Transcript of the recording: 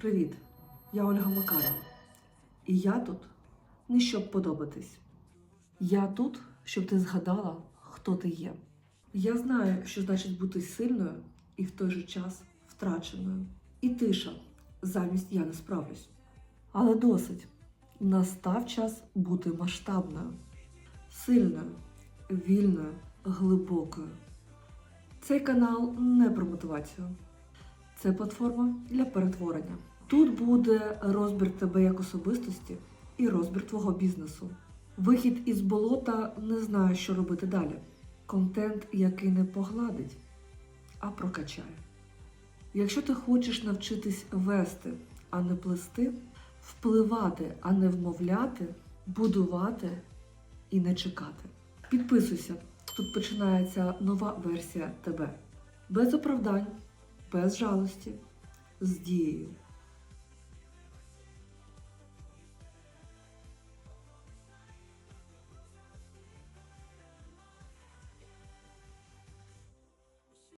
Привіт, я Ольга Макарова. І я тут не щоб подобатись. Я тут, щоб ти згадала, хто ти є. Я знаю, що значить бути сильною і в той же час втраченою. І тиша замість я не справлюсь. Але досить. Настав час бути масштабною, сильною, вільною, глибокою. Цей канал не про мотивацію. Це платформа для перетворення. Тут буде розбір тебе як особистості і розбір твого бізнесу. Вихід із болота не знаю, що робити далі. Контент, який не погладить, а прокачає. Якщо ти хочеш навчитись вести, а не плести, впливати, а не вмовляти, будувати і не чекати. Підписуйся, тут починається нова версія тебе. Без оправдань, без жалості, з дією.